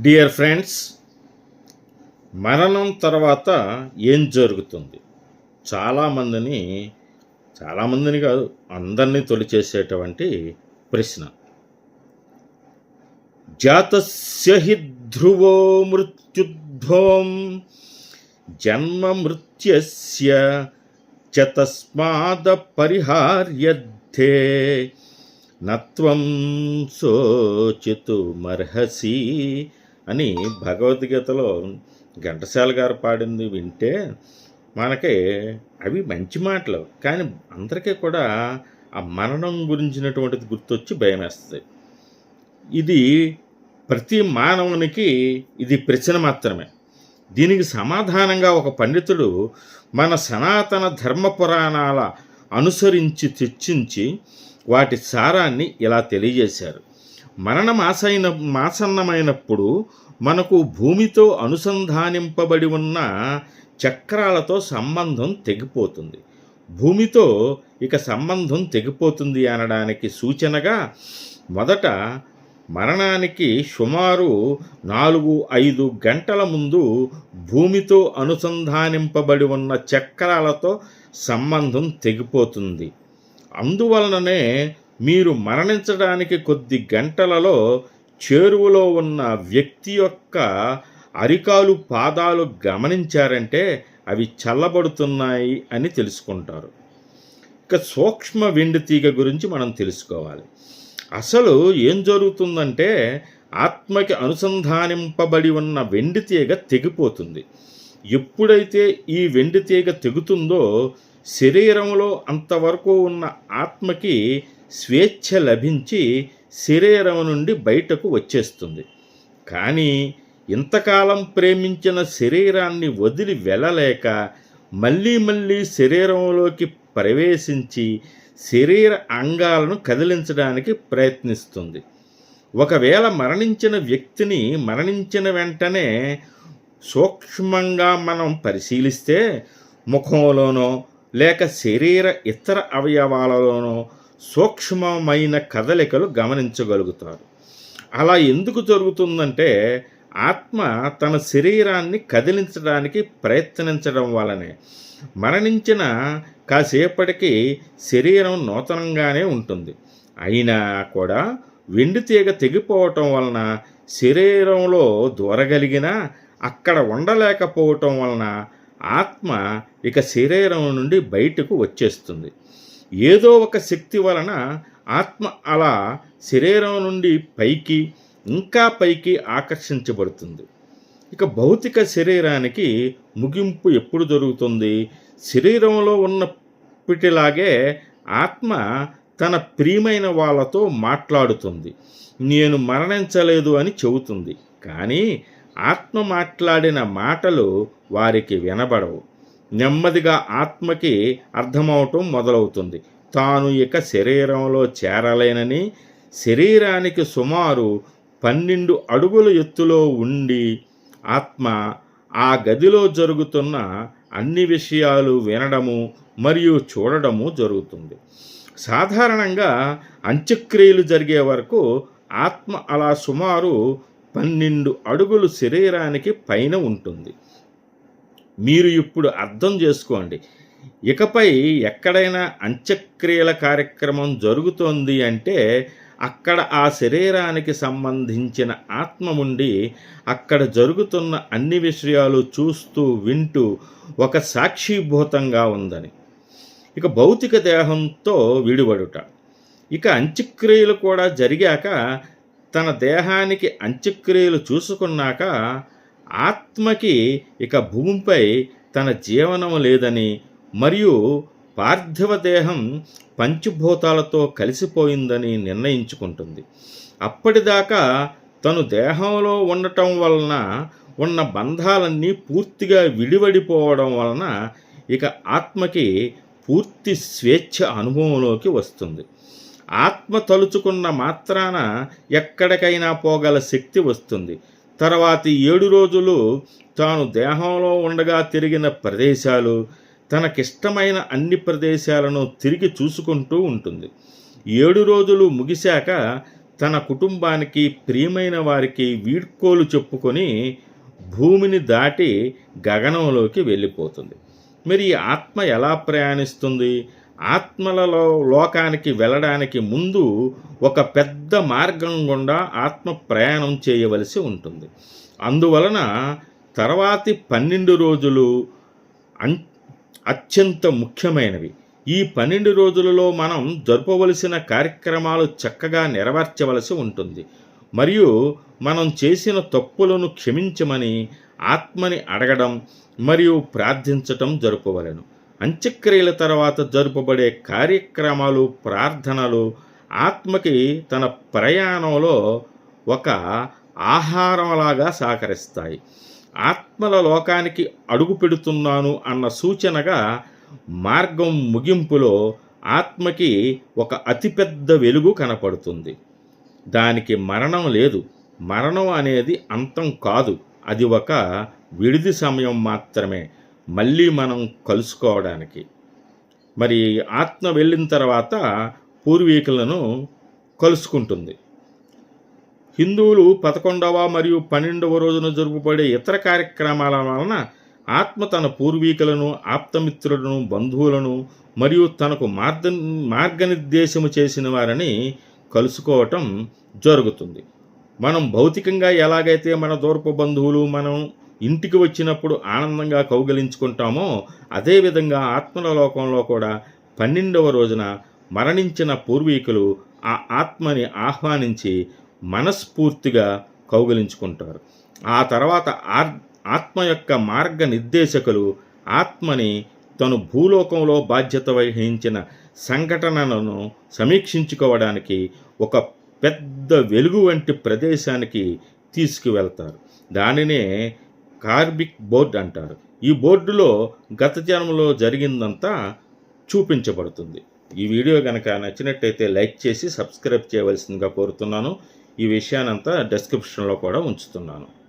Dear friends మరణం తర్వాత ఏం జరుగుతుంది? చాలామందిని చాలామందిని కాదు అందరినీ తొలిచేసేటువంటి ప్రశ్న. జాతస్య హి ధ్రువో మృత్యుధ్వం జన్మ మృత్యస్య చతస్మాద తస్మాద పరిహార్యర్థే నత్వం శోచితుమర్హసి అని భగవద్గీతలో ఘంటసాల గారు పాడింది వింటే మనకి అవి మంచి మాటలు కానీ అందరికీ కూడా ఆ మరణం గురించినటువంటిది గుర్తొచ్చి భయం వేస్తుంది ఇది ప్రతి మానవునికి ఇది ప్రశ్న మాత్రమే. దీనికి సమాధానంగా ఒక పండితుడు మన సనాతన ధర్మ పురాణాల అనుసరించి తెచ్చించి వాటి సారాన్ని ఇలా తెలియజేశారు. మరణం ఆసైన మాసన్నమైనప్పుడు మనకు భూమితో అనుసంధానింపబడి ఉన్న చక్రాలతో సంబంధం తెగిపోతుంది. భూమితో ఇక సంబంధం తెగిపోతుంది అనడానికి సూచనగా మొదట మరణానికి సుమారు నాలుగు ఐదు గంటల ముందు భూమితో అనుసంధానింపబడి ఉన్న చక్రాలతో సంబంధం తెగిపోతుంది. అందువలననే మీరు మరణించడానికి కొద్ది గంటలలో చేరువలో ఉన్న వ్యక్తి యొక్క అరికాలు పాదాలు గమనించారంటే అవి చల్లబడుతున్నాయి అని తెలుసుకుంటారు. ఇక సూక్ష్మ వెండి తీగ గురించి మనం తెలుసుకోవాలి. అసలు ఏం జరుగుతుందంటే ఆత్మకి అనుసంధానింపబడి ఉన్న వెండి తీగ తెగిపోతుంది. ఎప్పుడైతే ఈ వెండి తీగ తెగుతుందో శరీరంలో అంతవరకు ఉన్న ఆత్మకి స్వేచ్ఛ లభించి శరీరం నుండి బయటకు వచ్చేస్తుంది. కానీ ఇంతకాలం ప్రేమించిన శరీరాన్ని వదిలి వెళ్ళలేక మళ్ళీ మళ్ళీ శరీరంలోకి ప్రవేశించి శరీర అంగాలను కదిలించడానికి ప్రయత్నిస్తుంది. ఒకవేళ మరణించిన వ్యక్తిని మరణించిన వెంటనే సూక్ష్మంగా మనం పరిశీలిస్తే ముఖంలోనో లేక శరీర ఇతర అవయవాలలోనో సూక్ష్మమైన కదలికలు గమనించగలుగుతారు. అలా ఎందుకు జరుగుతుందంటే ఆత్మ తన శరీరాన్ని కదిలించడానికి ప్రయత్నించడం వలనే మరణించిన కాసేపటికి శరీరం నూతనంగానే ఉంటుంది. అయినా కూడా వెండి తీగ తెగిపోవటం వలన శరీరంలో దూరగలిగినా అక్కడ ఉండలేకపోవటం వలన ఆత్మ ఇక శరీరం నుండి బయటకు వచ్చేస్తుంది. ఏదో ఒక శక్తి వలన ఆత్మ అలా శరీరం నుండి పైకి ఇంకా పైకి ఆకర్షించబడుతుంది. ఇక భౌతిక శరీరానికి ముగింపు ఎప్పుడు జరుగుతుంది? శరీరంలో ఉన్నప్పటిలాగే ఆత్మ తన ప్రియమైన వాళ్ళతో మాట్లాడుతుంది. నేను మరణించలేదు అని చెబుతుంది. కానీ ఆత్మ మాట్లాడిన మాటలు వారికి వినబడవు. నెమ్మదిగా ఆత్మకి అర్థమవటం మొదలవుతుంది. తాను ఇక శరీరంలో చేరలేనని శరీరానికి సుమారు పన్నెండు అడుగుల ఎత్తులో ఉండి ఆత్మ ఆ గదిలో జరుగుతున్న అన్ని విషయాలు వినడము మరియు చూడడము జరుగుతుంది. సాధారణంగా అంత్యక్రియలు జరిగే వరకు ఆత్మ అలా సుమారు పన్నెండు అడుగులు శరీరానికి పైన ఉంటుంది. మీరు ఇప్పుడు అర్థం చేసుకోండి. ఇకపై ఎక్కడైనా అంత్యక్రియల కార్యక్రమం జరుగుతోంది అంటే అక్కడ ఆ శరీరానికి సంబంధించిన ఆత్మ ఉండి అక్కడ జరుగుతున్న అన్ని విషయాలు చూస్తూ వింటూ ఒక సాక్షిభూతంగా ఉందని. ఇక భౌతిక దేహంతో విడివడుట ఇక అంత్యక్రియలు కూడా జరిగాక తన దేహానికి అంత్యక్రియలు చూసుకున్నాక ఆత్మకి ఇక భూమిపై తన జీవనం లేదని మరియు పార్థివ దేహం పంచభూతాలతో కలిసిపోయిందని నిర్ణయించుకుంటుంది. అప్పటిదాకా తను దేహంలో ఉండటం వలన ఉన్న బంధాలన్నీ పూర్తిగా విడివడిపోవడం వలన ఇక ఆత్మకి పూర్తి స్వేచ్ఛ అనుభవంలోకి వస్తుంది. ఆత్మ తలుచుకున్న మాత్రాన ఎక్కడికైనా పోగల శక్తి వస్తుంది. తర్వాతి ఏడు రోజులు తాను దేహంలో ఉండగా తిరిగిన ప్రదేశాలు తనకిష్టమైన అన్ని ప్రదేశాలను తిరిగి చూసుకుంటూ ఉంటుంది. ఏడు రోజులు ముగిశాక తన కుటుంబానికి ప్రియమైన వారికి వీడ్కోలు చెప్పుకొని భూమిని దాటి గగనంలోకి వెళ్ళిపోతుంది. మరి ఈ ఆత్మ ఎలా ప్రయాణిస్తుంది? ఆత్మలలో లోకానికి వెళ్ళడానికి ముందు ఒక పెద్ద మార్గం గుండా ఆత్మ ప్రయాణం చేయవలసి ఉంటుంది. అందువలన తర్వాతి పన్నెండు రోజులు అన్ అత్యంత ముఖ్యమైనవి. ఈ పన్నెండు రోజులలో మనం జరపవలసిన కార్యక్రమాలు చక్కగా నెరవేర్చవలసి ఉంటుంది. మరియు మనం చేసిన తప్పులను క్షమించమని ఆత్మని అడగడం మరియు ప్రార్థించటం జరుపవలెను. అంత్యక్రియల తర్వాత జరుపబడే కార్యక్రమాలు ప్రార్థనలు ఆత్మకి తన ప్రయాణంలో ఒక ఆహారంలాగా సహకరిస్తాయి. ఆత్మల లోకానికి అడుగు పెడుతున్నాను అన్న సూచనగా మార్గం ముగింపులో ఆత్మకి ఒక అతిపెద్ద వెలుగు కనపడుతుంది. దానికి మరణం లేదు. మరణం అనేది అంతం కాదు. అది ఒక విడిది సమయం మాత్రమే. మళ్ళీ మనం కలుసుకోవడానికి. మరి ఆత్మ వెళ్ళిన తర్వాత పూర్వీకులను కలుసుకుంటుంది. హిందువులు పదకొండవ మరియు పన్నెండవ రోజున జరుపుబడే ఇతర కార్యక్రమాల వలన ఆత్మ తన పూర్వీకులను ఆప్తమిత్రులను బంధువులను మరియు తనకు మార్గ మార్గనిర్దేశము చేసిన వారిని కలుసుకోవటం జరుగుతుంది. మనం భౌతికంగా ఎలాగైతే మన దూరపు బంధువులు మనం ఇంటికి వచ్చినప్పుడు ఆనందంగా కౌగలించుకుంటామో అదేవిధంగా ఆత్మల లోకంలో కూడా పన్నెండవ రోజున మరణించిన పూర్వీకులు ఆ ఆత్మని ఆహ్వానించి మనస్ఫూర్తిగా కౌగలించుకుంటారు. ఆ తర్వాత ఆర్ ఆత్మ యొక్క మార్గ నిర్దేశకులు ఆత్మని తను భూలోకంలో బాధ్యత వహించిన సంఘటనలను సమీక్షించుకోవడానికి ఒక పెద్ద వెలుగు వంటి ప్రదేశానికి తీసుకువెళ్తారు. దానినే కార్బిక్ బోర్డ్ అంటారు. ఈ బోర్డులో గత జన్మలో జరిగిందంతా చూపించబడుతుంది. ఈ వీడియో కనుక నచ్చినట్టయితే లైక్ చేసి సబ్స్క్రైబ్ చేయవలసిందిగా కోరుతున్నాను. ఈ విషయానంతా డిస్క్రిప్షన్లో కూడా ఉంచుతున్నాను.